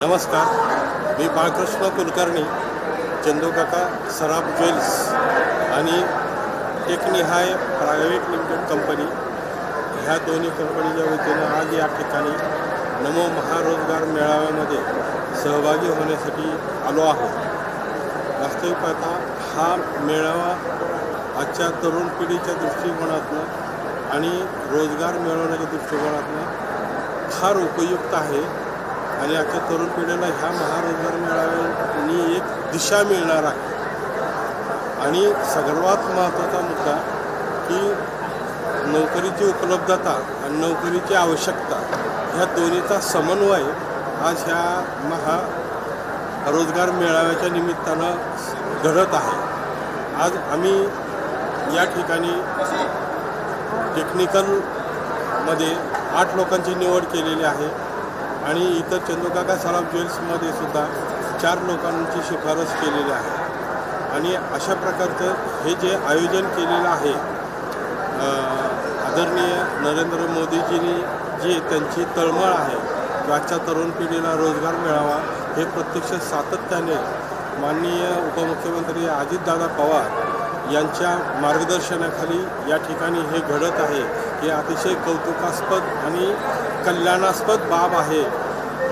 नमस्कार मी बाळकृष्ण कुलकर्णी चंदूकाका सराफ ज्वेल्स आणि टेकनिहाय प्रायव्हेट लिमिटेड कंपनी. ह्या दोन्ही कंपनीच्या वतीनं आज या ठिकाणी नमो महारोजगार मेळाव्यामध्ये सहभागी होण्यासाठी आलो आहोत. वास्तविक पाहता हा मेळावा आजच्या तरुण पिढीच्या दृष्टिकोनातनं आणि रोजगार मिळवण्याच्या दृष्टिकोनातनं फार उपयुक्त आहे. आणि आता तरुण पिढीला ह्या महारोजगार मेळाव्यानी एक दिशा मिळणार आहे. आणि सर्वात महत्त्वाचा मुद्दा की नोकरीची उपलब्धता आणि नोकरीची आवश्यकता ह्या दोन्हीचा समन्वय आज ह्या महा रोजगार मेळाव्याच्या निमित्तानं घडत आहे. आज आम्ही या ठिकाणी टेक्निकलमध्ये आठ लोकांची निवड केलेली आहे. आणि इतर चंदूकाका सराफ ज्वेल्समध्ये सुद्धा चार लोकांची शिफारस केलेली आहे. आणि अशा प्रकारचं हे जे आयोजन केलेलं आहे आदरणीय नरेंद्र मोदीजींनी जी त्यांची तळमळ आहे आजच्या तरुण पिढीला रोजगार मिळावा हे प्रत्यक्ष सातत्याने माननीय उपमुख्यमंत्री अजितदादा पवार यांच्या मार्गदर्शनाखाली या ठिकाणी हे घडत आहे. हे अतिशय कौतुकास्पद आणि कल्याणास्पद बाब आहे.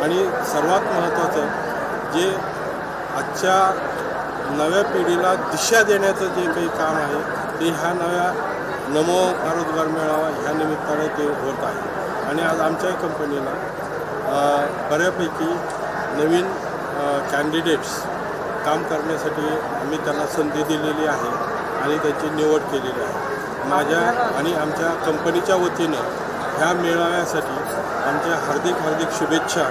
आणि सर्वात महत्त्वाचं जे आजच्या नव्या पिढीला दिशा देण्याचं जे काही काम आहे ते ह्या नव्या नमो रोजगार मेळावा ह्या निमित्ताने ते होत आहे. आणि आज आमच्याही कंपनीला बऱ्यापैकी नवीन कॅन्डिडेट्स काम करण्यासाठी आम्ही त्यांना संधी दिलेली आहे आणि त्याची निवड केलेली आहे. माझ्या आणि आमच्या कंपनीच्या वतीनं ह्या मेळाव्यासाठी आमच्या हार्दिक हार्दिक शुभेच्छा